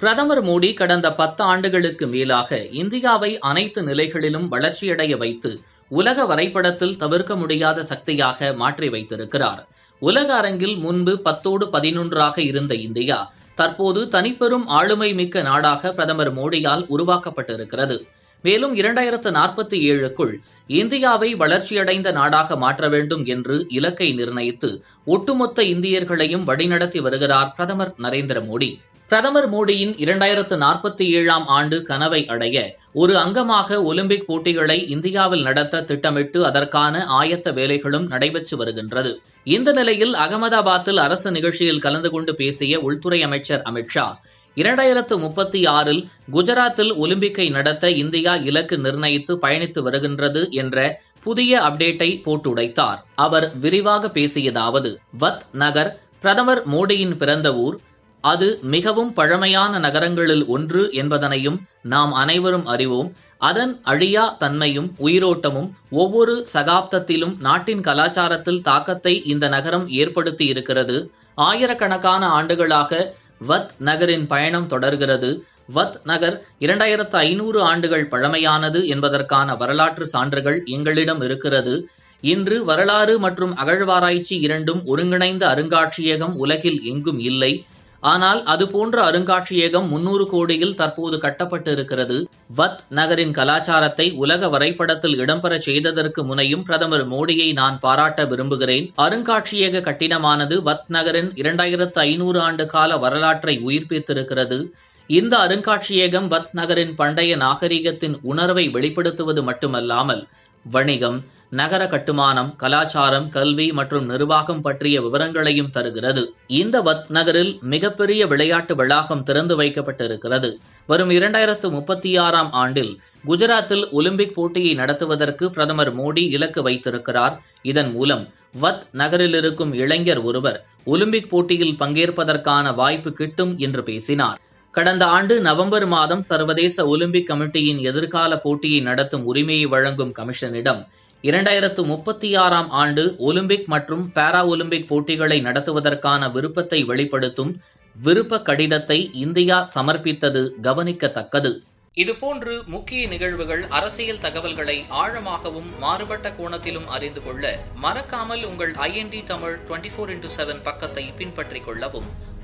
பிரதமர் மோடி கடந்த பத்து ஆண்டுகளுக்கு மேலாக இந்தியாவை அனைத்து நிலைகளிலும் வளர்ச்சியடைய வைத்து உலக வரைபடத்தில் தவிர்க்க முடியாத சக்தியாக மாற்றி வைத்திருக்கிறார். உலக அரங்கில் முன்பு பத்தோடு பதினொன்றாக இருந்த இந்தியா தற்போது தனிப்பெரும் ஆளுமை மிக்க நாடாக பிரதமர் மோடியால் உருவாக்கப்பட்டிருக்கிறது. மேலும் இரண்டாயிரத்து நாற்பத்தி ஏழுக்குள் இந்தியாவை வளர்ச்சியடைந்த நாடாக மாற்ற வேண்டும் என்று இலக்கை நிர்ணயித்து ஒட்டுமொத்த இந்தியர்களையும் வழிநடத்தி வருகிறார் பிரதமர் நரேந்திர மோடி. பிரதமர் மோடியின் இரண்டாயிரத்து நாற்பத்தி ஏழாம் ஆண்டு கனவை அடைய ஒரு அங்கமாக ஒலிம்பிக் போட்டிகளை இந்தியாவில் நடத்த திட்டமிட்டு அதற்கான ஆயத்த வேலைகளும் நடைபெற்று வருகின்றது. இந்த நிலையில் அகமதாபாத்தில் அரசு நிகழ்ச்சியில் கலந்து கொண்டு பேசிய உள்துறை அமைச்சர் அமித்ஷா இரண்டாயிரத்து முப்பத்தி ஆறில் குஜராத்தில் ஒலிம்பிக்கை நடத்த இந்தியா இலக்கு நிர்ணயித்து பயணித்து வருகின்றது என்ற புதிய அப்டேட்டை போட்டுடைத்தார். அவர் விரிவாக பேசியதாவது வத் நகர் பிரதமர் மோடியின் பிறந்த ஊர் அது மிகவும் பழமையான நகரங்களில் ஒன்று என்பதனையும் நாம் அனைவரும் அறிவோம். அதன் அழியா தன்மையும் உயிரோட்டமும் ஒவ்வொரு சகாப்தத்திலும் நாட்டின் கலாச்சாரத்தில் தாக்கத்தை இந்த நகரம் ஏற்படுத்தி இருக்கிறது. ஆயிரக்கணக்கான ஆண்டுகளாக வத் நகரின் பயணம் தொடர்கிறது. வத் நகர் இரண்டாயிரத்து ஐநூறு ஆண்டுகள் பழமையானது என்பதற்கான வரலாற்று சான்றுகள் எங்களிடம் இருக்கிறது. இன்று வரலாறு மற்றும் அகழ்வாராய்ச்சி இரண்டும் ஒருங்கிணைந்த அருங்காட்சியகம் உலகில் எங்கும் இல்லை. ஆனால் அது போன்ற அருங்காட்சியகம் முன்னூறு கோடியில் தற்போது கட்டப்பட்டு இருக்கிறது வத் நகரின் கலாச்சாரத்தை உலக வரைபடத்தில் இடம்பெறச் செய்ததற்கு முனையும் பிரதமர் மோடியை நான் பாராட்ட விரும்புகிறேன். அருங்காட்சியக கட்டிடமானது வத் நகரின் இரண்டாயிரத்து ஐநூறு ஆண்டு கால வரலாற்றை உயிர்ப்பித்திருக்கிறது. இந்த அருங்காட்சியகம் வத் நகரின் பண்டைய நாகரிகத்தின் உணர்வை வெளிப்படுத்துவது மட்டுமல்லாமல் வணிகம் நகர கட்டுமானம் கலாச்சாரம் கல்வி மற்றும் நிர்வாகம் பற்றிய விவரங்களையும் தருகிறது. இந்த வத் நகரில் மிகப்பெரிய விளையாட்டு வளாகம் திறந்து வைக்கப்பட்டிருக்கிறது. வரும் இரண்டாயிரத்து முப்பத்தி ஆறாம் ஆண்டில் குஜராத்தில் ஒலிம்பிக் போட்டியை நடத்துவதற்கு பிரதமர் மோடி இலக்கு வைத்திருக்கிறார். இதன் மூலம் வத் நகரில் இருக்கும் இளைஞர் ஒருவர் ஒலிம்பிக் போட்டியில் பங்கேற்பதற்கான வாய்ப்பு கிட்டும் என்று பேசினார். கடந்த ஆண்டு நவம்பர் மாதம் சர்வதேச ஒலிம்பிக் கமிட்டியின் எதிர்கால போட்டியை நடத்தும் உரிமையை வழங்கும் கமிஷனிடம் இரண்டாயிரத்து முப்பத்தி ஆறாம் ஆண்டு ஒலிம்பிக் மற்றும் பாரா ஒலிம்பிக் போட்டிகளை நடத்துவதற்கான விருப்பத்தை வெளிப்படுத்தும் விருப்ப கடிதத்தை இந்தியா சமர்ப்பித்தது கவனிக்கத்தக்கது. இதுபோன்று முக்கிய நிகழ்வுகள் அரசியல் தகவல்களை ஆழமாகவும் மாறுபட்ட கோணத்திலும் அறிந்து கொள்ள மறக்காமல் உங்கள் IND Tamil twenty four into seven பக்கத்தை பின்பற்றிக் கொள்ளவும்.